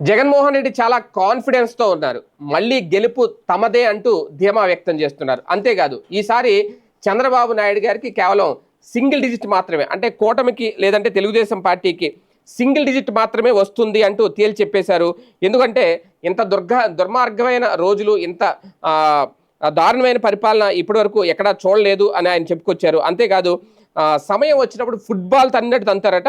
జగన్మోహన్ రెడ్డి చాలా కాన్ఫిడెన్స్తో ఉన్నారు. మళ్ళీ గెలుపు తమదే అంటూ ధీమా వ్యక్తం చేస్తున్నారు. అంతేకాదు ఈసారి చంద్రబాబు నాయుడు గారికి కేవలం సింగిల్ డిజిట్ మాత్రమే అంటే కూటమికి లేదంటే తెలుగుదేశం పార్టీకి సింగిల్ డిజిట్ మాత్రమే వస్తుంది అంటూ తేల్చి చెప్పేశారు ఎందుకంటే ఇంత దుర్గ దుర్మార్గమైన రోజులు ఇంత దారుణమైన పరిపాలన ఇప్పటివరకు ఎక్కడా చూడలేదు అని ఆయన చెప్పుకొచ్చారు. అంతేకాదు సమయం వచ్చినప్పుడు ఫుట్బాల్ తన్నట్టు తంతారట.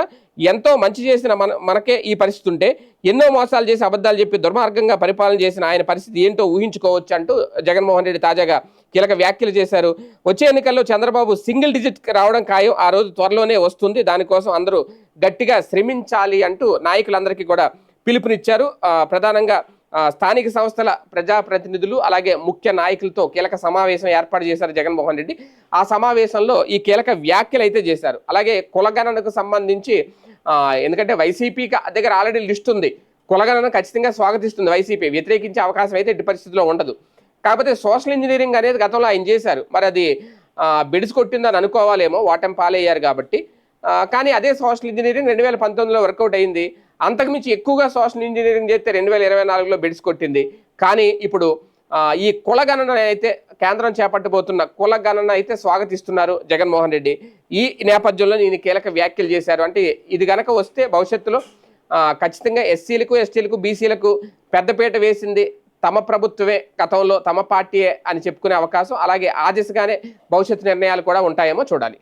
ఎంతో మంచి చేసిన మన మనకే ఈ పరిస్థితి ఉంటే ఎన్నో మోసాలు చేసి అబద్ధాలు చెప్పి దుర్మార్గంగా పరిపాలన చేసిన ఆయన పరిస్థితి ఏంటో ఊహించుకోవచ్చు అంటూ జగన్మోహన్ రెడ్డి తాజాగా కీలక వ్యాఖ్యలు చేశారు. వచ్చే ఎన్నికల్లో చంద్రబాబు సింగిల్ డిజిట్ రావడం ఖాయం. ఆ రోజు త్వరలోనే వస్తుంది. దానికోసం అందరూ గట్టిగా శ్రమించాలి అంటూ నాయకులందరికీ కూడా పిలుపునిచ్చారు. ప్రధానంగా స్థానిక సంస్థల ప్రజాప్రతినిధులు అలాగే ముఖ్య నాయకులతో కీలక సమావేశం ఏర్పాటు చేశారు జగన్మోహన్ రెడ్డి. ఆ సమావేశంలో ఈ కీలక వ్యాఖ్యలు అయితే చేశారు. అలాగే కులగణనకు సంబంధించి ఎందుకంటే వైసీపీకి దగ్గర ఆల్రెడీ లిస్ట్ ఉంది. కులగణన ఖచ్చితంగా స్వాగతిస్తుంది వైసీపీ. వ్యతిరేకించే అవకాశం అయితే ఎట్టి పరిస్థితిలో ఉండదు. కాకపోతే సోషల్ ఇంజనీరింగ్ అనేది గతంలో ఆయన చేశారు. మరి అది బిడిసి కొట్టిందని అనుకోవాలేమో వాటం పాలయ్యారు కాబట్టి కానీ అదే సోషల్ ఇంజనీరింగ్ రెండు వేల పంతొమ్మిదిలో వర్కౌట్ అయింది. అంతకుమించి ఎక్కువగా సోషల్ ఇంజనీరింగ్ చేస్తే రెండు వేల ఇరవై నాలుగులో బెడ్స్ కొట్టింది. కానీ ఇప్పుడు ఈ కులగణన అయితే కేంద్రం చేపట్టబోతున్న కులగణన అయితే స్వాగతిస్తున్నారు జగన్మోహన్ రెడ్డి. ఈ నేపథ్యంలో నేను కీలక వ్యాఖ్యలు చేశారు. అంటే ఇది గనక వస్తే భవిష్యత్తులో ఖచ్చితంగా ఎస్సీలకు ఎస్టీలకు బీసీలకు పెద్దపీట వేసింది తమ ప్రభుత్వమే గతంలో తమ పార్టీయే అని చెప్పుకునే అవకాశం. అలాగే ఆ దిశగానే భవిష్యత్తు నిర్ణయాలు కూడా ఉంటాయేమో చూడాలి.